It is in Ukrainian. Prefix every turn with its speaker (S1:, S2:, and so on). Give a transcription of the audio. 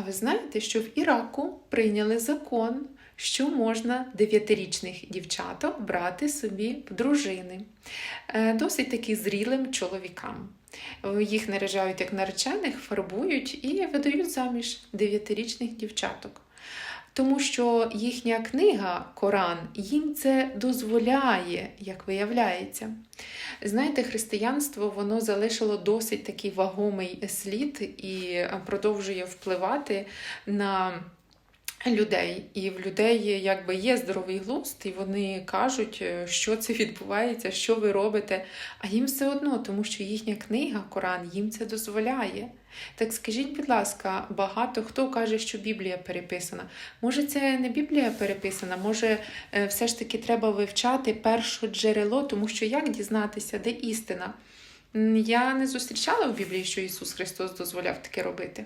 S1: А ви знаєте, що в Іраку прийняли закон, що можна дев'ятирічних дівчаток брати собі в дружини, Е, досить таки зрілим чоловікам. Їх наряжають як наречених, фарбують і видають заміж дев'ятирічних дівчаток. Тому що їхня книга Коран їм це дозволяє, як виявляється. Знаєте, християнство воно залишило досить такий вагомий слід і продовжує впливати на людей. І в людей якби є здоровий глузд, і вони кажуть, е, що це відбувається, що ви робите. А їм все одно, тому що їхня книга Коран їм це дозволяє. Так скажіть, будь ласка, багато хто каже, що Біблія переписана. Може, це не Біблія переписана, може, е, все ж таки треба вивчати перше джерело, тому що як дізнатися, де істина? Я не зустрічала в Біблії, що Ісус Христос дозволяв таке робити.